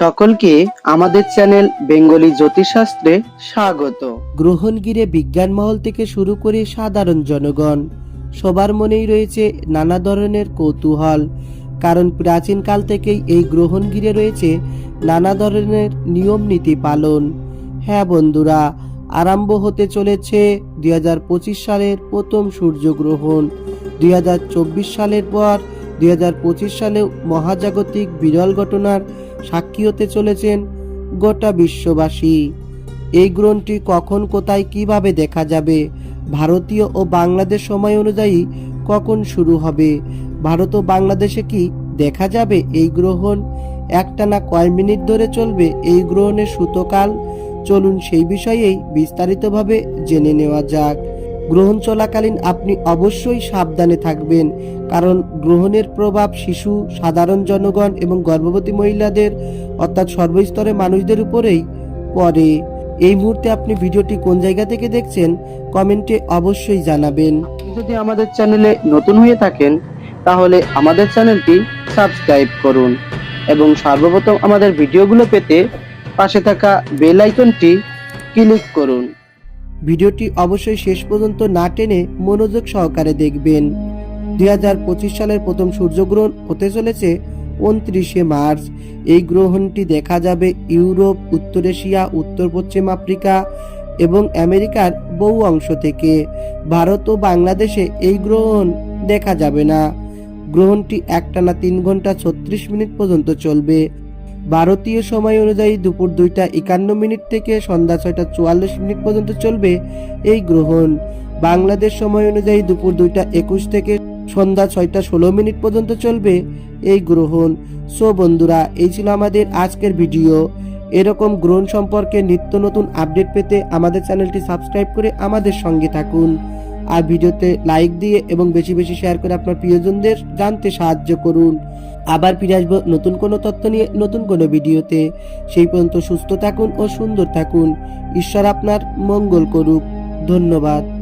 সকলকে আমাদের channel Bengali জ্যোতিষশাস্ত্রে স্বাগত। গ্রহণ ঘিরে বিজ্ঞান মহল থেকে শুরু করে সাধারণ জনগণ, সবার মনেই রয়েছে নানা ধরনের কৌতূহল, কারণ প্রাচীনকাল থেকেই এই গ্রহণ ঘিরে রয়েছে নানা ধরনের নিয়ম নীতি পালন। হ্যাঁ বন্ধুরা, আরম্ভ হতে চলেছে দুই হাজার পঁচিশ সালের প্রথম সূর্যগ্রহণ, দুই হাজার চব্বিশ সালের পর দুই হাজার পঁচিশ সালে মহাজাগতিক বিরল ঘটনার সাক্ষী হতে চলেছেন গোটা বিশ্ববাসী। এই গ্রহণটি কখন কোথায় কীভাবে দেখা যাবে, ভারতীয় ও বাংলাদেশ সময় অনুযায়ী কখন শুরু হবে, ভারত ও বাংলাদেশে কি দেখা যাবে এই গ্রহণ, একটানা কয় মিনিট ধরে চলবে এই গ্রহণের সুতোকাল চলুন সেই বিষয়েই বিস্তারিতভাবে জেনে নেওয়া যাক। গ্রহণ চলাকালীন আপনি অবশ্যই সাবধানে থাকবেন, কারণ গ্রহণের প্রভাব শিশু, সাধারণ জনগণ এবং গর্ভবতী মহিলাদের, অর্থাৎ সর্বস্তরের মানুষদের উপরেই পড়ে। এই মুহূর্তে আপনি ভিডিওটি কোন জায়গা থেকে দেখছেন, কমেন্টে অবশ্যই জানাবেন। যদি আমাদের চ্যানেলে নতুন হয়ে থাকেন, তাহলে আমাদের চ্যানেলটি সাবস্ক্রাইব করুন এবং সর্বপ্রথম আমাদের ভিডিওগুলো পেতে পাশে থাকা বেল আইকনটি ক্লিক করুন। ভিডিওটি অবশ্যই শেষ পর্যন্ত না টেনে মনোযোগ সহকারে দেখবেন। দু হাজার পঁচিশ সালের প্রথম সূর্যগ্রহণ হতে চলেছে উনত্রিশে মার্চ। এই গ্রহণটি দেখা যাবে ইউরোপ, উত্তর এশিয়া, উত্তর পশ্চিম আফ্রিকা এবং আমেরিকার বহু অংশ থেকে। ভারত ও বাংলাদেশে এই গ্রহণ দেখা যাবে না। গ্রহণটি একটানা তিন ঘণ্টা ছত্রিশ মিনিট পর্যন্ত চলবে। ভারতীয় সময় অনুযায়ী দুপুর দুইটা একান্ন মিনিট থেকে সন্ধ্যা ছয়টা চুয়াল্লিশ মিনিট পর্যন্ত চলবে এই গ্রহণ। বাংলাদেশ সময় অনুযায়ী দুপুর দুইটা একুশ থেকে সন্ধ্যা ছয়টা ষোলো মিনিট পর্যন্ত চলবে এই গ্রহণ। সো বন্ধুরা, এই ছিল আমাদের আজকের ভিডিও। এরকম গ্রহণ সম্পর্কে নিত্য নতুন আপডেট পেতে আমাদের চ্যানেলটি সাবস্ক্রাইব করে আমাদের সঙ্গে থাকুন। আর ভিডিওতে লাইক দিয়ে এবং বেশি বেশি শেয়ার করে আপনার প্রিয়জনদের জানতে সাহায্য করুন। আবার ফিরে আসব নতুন কোনো তথ্য নিয়ে নতুন কোনো ভিডিওতে। সেই পর্যন্ত সুস্থ থাকুন ও সুন্দর থাকুন। ঈশ্বর আপনার মঙ্গল করুক। ধন্যবাদ।